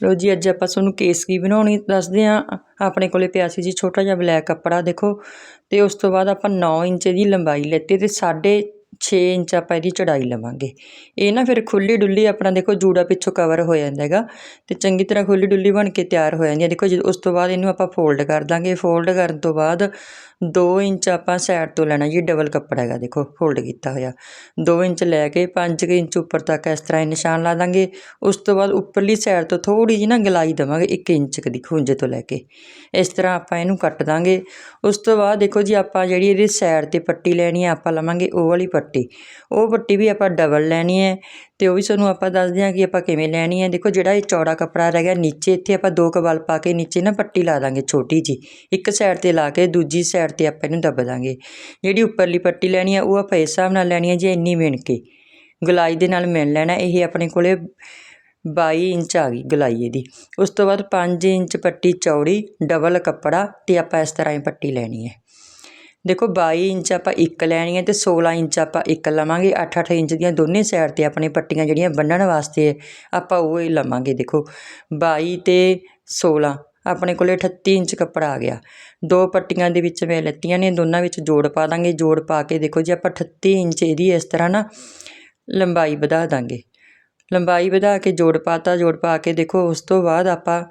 ਲੋ ਜੀ, ਅੱਜ ਆਪਾਂ ਤੁਹਾਨੂੰ ਕੇਸਕੀ ਬਣਾਉਣੀ ਦੱਸਦੇ ਆ ਆਪਣੇ ਕੋਲੇ ਪਿਆ ਸੀ ਜੀ ਛੋਟਾ ਜਿਹਾ ਬਲੈਕ ਕੱਪੜਾ, ਦੇਖੋ। ਤੇ ਉਸ ਤੋਂ ਬਾਅਦ ਆਪਾਂ 9 ਇੰਚ ਦੀ ਲੰਬਾਈ ਲੈਤੀ ਤੇ ਛੇ ਇੰਚ ਆਪਾਂ ਇਹਦੀ ਚੜਾਈ ਲਵਾਂਗੇ। ਇਹ ਨਾ ਫਿਰ ਖੁੱਲੀ ਡੁੱਲੀ ਆਪਣਾ ਦੇਖੋ ਜੂੜਾ ਪਿੱਛੋਂ ਕਵਰ ਹੋ ਜਾਂਦਾ ਹੈਗਾ ਤੇ ਚੰਗੀ ਤਰ੍ਹਾਂ ਖੁੱਲੀ ਡੁੱਲੀ ਬਣ ਕੇ ਤਿਆਰ ਹੋ ਜਾਂਦੀ ਹੈ। ਦੇਖੋ ਜਦੋਂ ਉਸ ਤੋਂ ਬਾਅਦ ਇਹਨੂੰ ਆਪਾਂ ਫੋਲਡ ਕਰ ਦਾਂਗੇ। ਫੋਲਡ ਕਰਨ ਤੋਂ ਬਾਅਦ 2 ਇੰਚ ਆਪਾਂ ਸਾਈਡ ਤੋਂ ਲੈਣਾ ਜੀ ਡਬਲ ਕੱਪੜਾ ਹੈਗਾ ਦੇਖੋ ਫੋਲਡ ਕੀਤਾ ਹੋਇਆ। 2 ਇੰਚ ਲੈ ਕੇ 5 ਇੰਚ ਉੱਪਰ ਤੱਕ ਇਸ ਤਰ੍ਹਾਂ ਇਹ ਨਿਸ਼ਾਨ ਲਾ ਦਾਂਗੇ। ਉਸ ਤੋਂ ਬਾਅਦ ਉੱਪਰਲੀ ਸਾਈਡ ਤੋਂ ਥੋੜੀ ਜਿਹੀ ਨਾ ਗਲਾਈ ਦਵਾਂਗੇ 1 ਇੰਚ ਦੀ ਖੁੰਝੇ ਤੋਂ ਲੈ ਕੇ। ਇਸ ਤਰ੍ਹਾਂ ਆਪਾਂ ਇਹਨੂੰ ਕੱਟ ਦਾਂਗੇ। ਉਸ ਤੋਂ ਬਾਅਦ ਦੇਖੋ ਜੀ, ਆਪਾਂ ਜਿਹੜੀ ਇਹਦੀ ਸਾਈਡ ਤੇ ਪੱਟੀ ਲੈਣੀ ਹੈ, ਆਪਾਂ ਲਵਾਂਗੇ ਉਹ ਵਾਲੀ ਪੱਟੀ। ਉਹ ਪੱਟੀ ਵੀ ਆਪਾਂ ਡਬਲ ਲੈਣੀ ਹੈ ਤੇ ਉਹ ਵੀ ਤੁਹਾਨੂੰ ਆਪਾਂ ਦੱਸਦੇ ਹਾਂ ਕਿ ਆਪਾਂ ਕਿਵੇਂ ਲੈਣੀ ਹੈ। ਦੇਖੋ ਜਿਹੜਾ ਇਹ ਚੌੜਾ ਕੱਪੜਾ ਰਹਿ ਗਿਆ, ਨੀਚੇ ਇੱਥੇ ਆਪਾਂ ਦੋ ਕਵਲ ਪਾ ਕੇ ਨੀਚੇ ਨਾ ਪੱਟੀ ਲਾ ਦਾਂਗੇ ਛੋਟੀ ਜੀ ਇੱਕ ਸਾਈਡ ਤੇ ਲਾ ਕੇ ਦੂਜੀ ਸਾਈਡ ਤੇ ਆਪਾਂ ਇਹਨੂੰ ਦੱਬ ਦਾਂਗੇ। ਜਿਹੜੀ ਉੱਪਰਲੀ ਪੱਟੀ ਲੈਣੀ ਹੈ, ਉਹ ਆਪਾਂ ਇਸ ਹਿਸਾਬ ਨਾਲ ਲੈਣੀ ਹੈ ਜੀ ਇੰਨੀ ਮਿਣ ਕੇ। ਗਲਾਈ ਦੇ ਨਾਲ ਮਿਣ ਲੈਣਾ, ਇਹ ਆਪਣੇ ਕੋਲੇ 22 ਇੰਚ ਆ ਗਈ ਗਲਾਈ ਇਹਦੀ। ਉਸ ਤੋਂ ਬਾਅਦ 5 ਇੰਚ ਪੱਟੀ ਚੌੜੀ ਡਬਲ ਕੱਪੜਾ ਤੇ ਆਪਾਂ ਇਸ ਤਰ੍ਹਾਂ ਹੀ ਪੱਟੀ ਲੈਣੀ ਹੈ। ਦੇਖੋ ਬਾਈ ਇੰਚ ਆਪਾਂ ਇੱਕ ਲੈਣੀ ਹੈ ਤੇ 16 ਇੰਚ ਆਪਾਂ ਇੱਕ ਲਵਾਂਗੇ। 8-8 ਇੰਚ ਦੀਆਂ ਦੋਨੇ ਸਾਈਡ ਤੇ ਆਪਣੇ ਪੱਟੀਆਂ ਜਿਹੜੀਆਂ ਬੰਨਣ ਵਾਸਤੇ ਆਪਾਂ ਉਹ ਹੀ ਲਵਾਂਗੇ ਦੇਖੋ। 22 ਤੇ 16 ਆਪਣੇ ਕੋਲੇ 38 ਇੰਚ ਕੱਪੜਾ ਆ ਗਿਆ। ਦੋ ਪੱਟੀਆਂ ਦੇ ਵਿੱਚ ਮੈਂ ਲੱਤੀਆਂ ਨੇ, ਦੋਨਾਂ ਵਿੱਚ ਜੋੜ ਪਾ ਦਾਂਗੇ। ਜੋੜ ਪਾ ਕੇ ਦੇਖੋ ਜੀ ਆਪਾਂ 38 ਇੰਚ ਇਹਦੀ ਇਸ ਤਰ੍ਹਾਂ ਨਾ ਲੰਬਾਈ ਵਧਾ ਦਾਂਗੇ। ਲੰਬਾਈ ਵਧਾ ਕੇ ਜੋੜ ਪਾਤਾ, ਜੋੜ ਪਾ ਕੇ ਦੇਖੋ ਉਸ ਤੋਂ ਬਾਅਦ ਆਪਾਂ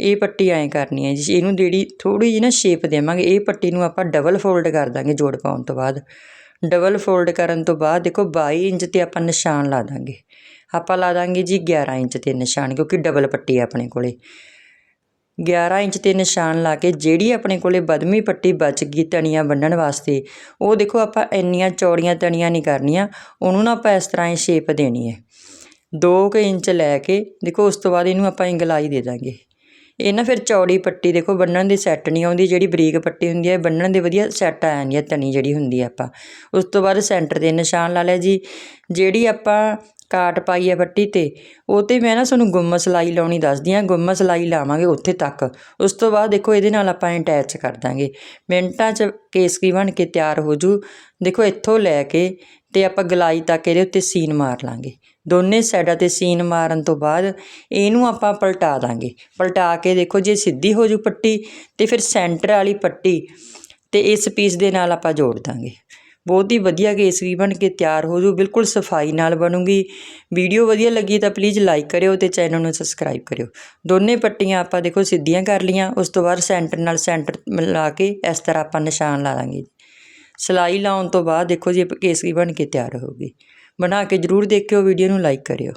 ਇਹ ਪੱਟੀ ਐਂ ਕਰਨੀ ਹੈ ਜੀ, ਇਹਨੂੰ ਜਿਹੜੀ ਥੋੜੀ ਜਿਹੀ ਨਾ ਸ਼ੇਪ ਦੇਵਾਂਗੇ, ਇਹ ਪੱਟੀ ਨੂੰ ਆਪਾਂ ਡਬਲ ਫੋਲਡ ਕਰ ਦਾਂਗੇ ਜੋੜ ਪਾਉਣ ਤੋਂ ਬਾਅਦ। ਡਬਲ ਫੋਲਡ ਕਰਨ ਤੋਂ ਬਾਅਦ ਦੇਖੋ 22 ਇੰਚ ਤੇ ਆਪਾਂ ਨਿਸ਼ਾਨ ਲਾ ਦਾਂਗੇ। ਆਪਾਂ ਲਾ ਦਾਂਗੇ ਜੀ 11 ਇੰਚ ਤੇ ਨਿਸ਼ਾਨ, ਕਿਉਂਕਿ ਡਬਲ ਪੱਟੀ ਹੈ ਆਪਣੇ ਕੋਲੇ। 11 ਇੰਚ ਤੇ ਨਿਸ਼ਾਨ ਲਾ ਕੇ ਜਿਹੜੀ ਆਪਣੇ ਕੋਲੇ ਬਦਮੀ ਪੱਟੀ ਬਚ ਗਈ ਤਣੀਆਂ ਬੰਨਣ ਵਾਸਤੇ, ਉਹ ਦੇਖੋ ਆਪਾਂ ਇੰਨੀਆਂ ਚੌੜੀਆਂ ਤਣੀਆਂ ਨਹੀਂ ਕਰਨੀਆਂ, ਉਹਨੂੰ ਨਾ ਆਪਾਂ ਇਸ ਤਰ੍ਹਾਂ ਹੀ ਸ਼ੇਪ ਦੇਣੀ ਹੈ। 2 ਇੰਚ ਲੈ ਕੇ ਦੇਖੋ ਉਸ ਤੋਂ ਬਾਅਦ ਇਹਨੂੰ ਆਪਾਂ ਇੰਗਲਾਈ ਦੇ ਦਾਂਗੇ। ਇਹ ਨਾ ਫਿਰ ਚੌੜੀ ਪੱਟੀ ਦੇਖੋ, ਬੰਨਣ ਦੀ ਸੈੱਟ ਨਹੀਂ ਆਉਂਦੀ, ਜਿਹੜੀ ਬਰੀਕ ਪੱਟੀ ਹੁੰਦੀ ਹੈ ਬੰਨਣ ਦੇ ਵਧੀਆ ਸੈੱਟ ਆ ਜਾਂਦੀ ਹੈ ਤਣੀ ਜਿਹੜੀ ਹੁੰਦੀ ਹੈ ਆਪਾਂ। ਉਸ ਤੋਂ ਬਾਅਦ ਸੈਂਟਰ ਦੇ ਨਿਸ਼ਾਨ ਲਾ ਲਿਆ ਜੀ, ਜਿਹੜੀ ਆਪਾਂ ਕਾਟ ਪਾਈ ਹੈ ਪੱਟੀ ਤੇ, ਉਹ ਤੇ ਮੈਂ ਨਾ ਤੁਹਾਨੂੰ ਗੁੰਮ ਸਲਾਈ ਲਾਉਣੀ ਦੱਸਦੀ ਆ ਗੁੰਮ ਸਲਾਈ ਲਾਵਾਂਗੇ ਉੱਥੇ ਤੱਕ। ਉਸ ਤੋਂ ਬਾਅਦ ਦੇਖੋ, ਇਹਦੇ ਨਾਲ ਆਪਾਂ ਅਟੈਚ ਕਰ ਦਾਂਗੇ। ਮਿੰਟਾਂ 'ਚ ਕੇਸਕੀ ਬਣ ਕੇ ਤਿਆਰ ਹੋ ਜੂ ਦੇਖੋ, ਇੱਥੋਂ ਲੈ ਕੇ ਤੇ ਆਪਾਂ ਗਲਾਈ ਤੱਕ ਇਹਦੇ ਉੱਤੇ ਸੀਨ ਮਾਰ ਲਾਂਗੇ। ਦੋਨੇ ਸਾਈਡਾਂ ਤੇ ਸੀਨ ਮਾਰਨ ਤੋਂ ਬਾਅਦ ਇਹਨੂੰ ਆਪਾਂ ਪਲਟਾ ਦਾਂਗੇ। ਪਲਟਾ ਕੇ ਦੇਖੋ ਜੇ ਸਿੱਧੀ ਹੋ ਜੂ ਪੱਟੀ ਤੇ ਫਿਰ ਸੈਂਟਰ ਵਾਲੀ ਪੱਟੀ ਤੇ ਇਸ ਪੀਸ ਦੇ ਨਾਲ ਆਪਾਂ ਜੋੜ ਦਾਂਗੇ। ਬਹੁਤ ਹੀ ਵਧੀਆ ਕੇਸਰੀ ਬਣ ਕੇ ਤਿਆਰ ਹੋ ਜੂ, ਬਿਲਕੁਲ ਸਫ਼ਾਈ ਨਾਲ ਬਣੂਗੀ। ਵੀਡੀਓ ਵਧੀਆ ਲੱਗੀ ਤਾਂ ਪਲੀਜ਼ ਲਾਈਕ ਕਰਿਓ ਤੇ ਚੈਨਲ ਨੂੰ ਸਬਸਕ੍ਰਾਈਬ ਕਰਿਓ। ਦੋਨੇ ਪੱਟੀਆਂ ਆਪਾਂ ਦੇਖੋ ਸਿੱਧੀਆਂ ਕਰ ਲੀਆਂ ਉਸ ਤੋਂ ਬਾਅਦ ਸੈਂਟਰ ਨਾਲ ਸੈਂਟਰ ਮਿਲਾ ਕੇ ਇਸ ਤਰ੍ਹਾਂ ਆਪਾਂ ਨਿਸ਼ਾਨ ਲਾ ਲਾਂਗੇ ਸਿਲਾਈ ਲਾਉਣ ਤੋਂ ਬਾਅਦ ਦੇਖੋ ਜੀ ਕੇਸਰੀ ਬਣ ਕੇ ਤਿਆਰ ਹੋਊਗੀ ਬਣਾ ਕੇ ਜਰੂਰ ਦੇਖਿਓ ਵੀਡੀਓ ਨੂੰ ਲਾਈਕ ਕਰਿਓ।